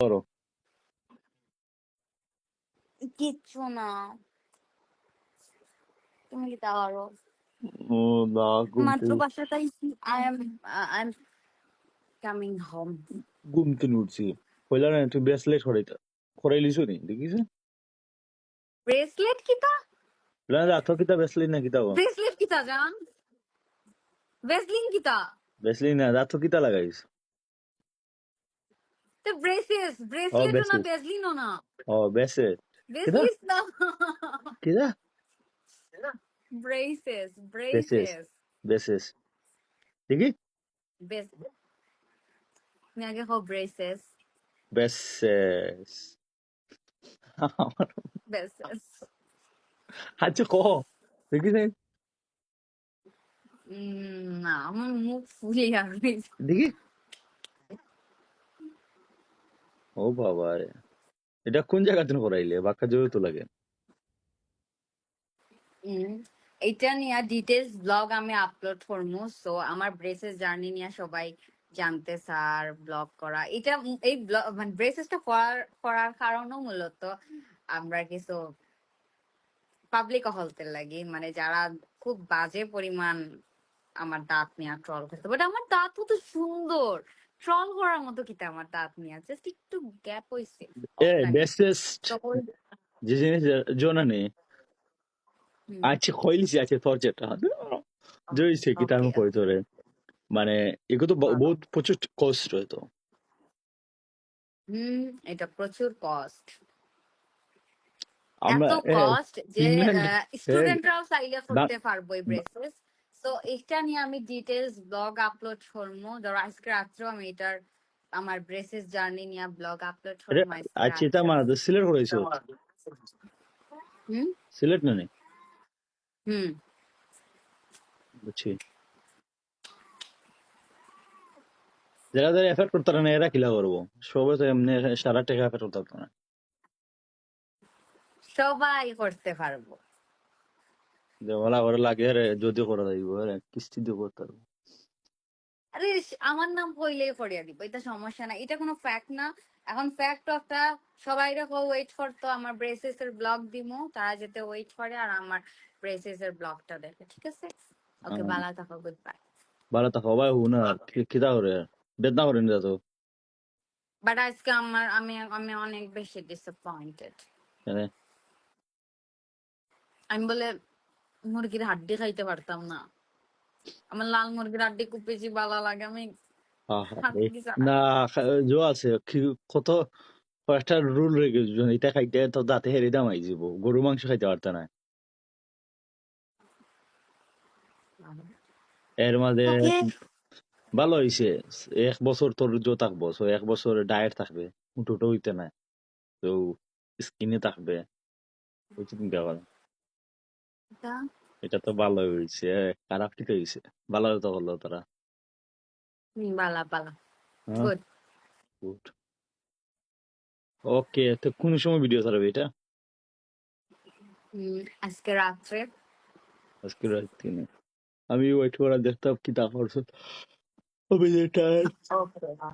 করো কিচ্ছু না তুমি কি পারো ও না মাত্র থেকে বাসাটাই I am I am coming home ঘুম থেকে উঠছি কইলা না তুই ব্রেসলেট করাইতা করাই লিছো নি দেখিস ব্রেসলেট কিতা না রাত কিতা ব্রেসলেট না কিতা ব্রেসলেট কিতা জান ব্রেসলিন কিতা ব্রেসলেট না রাত কিতা লাগাইছ তো ব্রেসেস ও ব্রেসলেটও না ব্রেসলেট ব্রেসলিনও না ও ব্রেসলেট ব্রেসলিট না কিতা ব্রেসেস ব্রেসেস ব্রেসেস দেখি বেস তুমি আগে হো ব্রেসেস ব্রেসেস ব্রেসেস আচ্ছা কহ দেখি নাই না আমার মুখ ফুলে যাবে দেখি ও বাবা এটা কোন জায়গা থেকে করাইলে বাক্কা জোরে তো লাগে। এটা নিয়ে ডিটেলস ব্লগ আমি আপলোড করব সো আমার ব্রেসেস জার্নি নিয়ে সবাই জানতে স্যার ব্লগ করা। এটা এই মানে ব্রেসেসটা করার করার কারণও মূলত আমরা কিছু পাবলিক হলতে লাগি। মানে যারা খুব বাজে পরিমাণ আমার দাঁত নিয়ে ট্রল করতে বাট আমার দাঁত তো সুন্দর। ট্রল করার মতো কিতা আমার দাঁত নিয়ে জাস্ট একটু গ্যাপ হয়েছে এ যে জিনিস জোনা নেই। হুম। আছে কইলিছি আছে তোর যেটা জয়ছে কি তার ওকে তোরে মানে এগুলো তো ব- বহুত প্রচুর কষ্ট হইতো হুম এটা প্রচুর কস্ট আমরা এত কস্ট যে ইংল্যান্ড স্টুডেন্টরাও চাইলে বা করতে পারব এই ব্রেসলেস তো এটা নিয়ে আমি ডিটেলস ব্লগ আপলোড করব। ধরো আজকে রাত্রেও আমি এটার আমার ব্রেসেস জার্নি নিয়ে ব্লগ আপলোড করব আচ্ছা এটা মানে সিলেট করাইছো হুম? সিলেট না নেই হুম। বুঝছি। যারা যারা এফেক্ট করতে না এরা কিলা করব। সবাই তো এমনি সারা টাকা এফেক্ট করতে পারতো না। সবাই করতে পারব। যে করে লাগে রে যদিও করা যাইব রে কিস্তি দিয়ে করতে আরে আমার নাম দিব এটা সমস্যা না এটা কোনো ফ্যাক্ট না। এখন ফ্যাক্ট একটা সবাই রকম ওয়েট করতো আমার ব্রেসেস এর ব্লগ দিমো তারা যেতে ওয়েট করে আর আমার ব্রেসেস এর ব্লগটা দেখে ঠিক আছে? ওকে আহ, ভালো থাকো গুড বাই ভালো থাকো ভাই হু না কিতা করে বেদনা করে নিয়ে তো। বাট আজকে আমার আমি আমি অনেক বেশি ডিসঅ্যাপয়েন্টেড মানে আমি বলে মুরগির হাড্ডি খাইতে পারতাম না। আমার লাল মুরগির হাড্ডি খুব বেশি ভালো লাগে আমি না জো আছে কত কয়েকটা রুল গেছে এটা খাইতে তো দাঁতে হেরে দাম আই যাব গরু মাংস খাইতে পারত না। এর মাঝে ভালো হইছে এক বছর তোর জো থাকব এক বছর ডায়েট থাকবে উঠোটো হইতে না তো স্কিনে থাকবে ওই চিন্তা করে এটা? তো ভালো হয়েছে খারাপ ঠিক হয়েছে ভালো তো তারা। বালা বালা হ্যাঁ। গুড গুড ওকে তো কোন সময় ভিডিও ছাড়বে এটা? আজকে রাত্রে। আজকে রাত তিনে আমি ওয়েট করা দেখতাম কি তা করছ আমি ওকে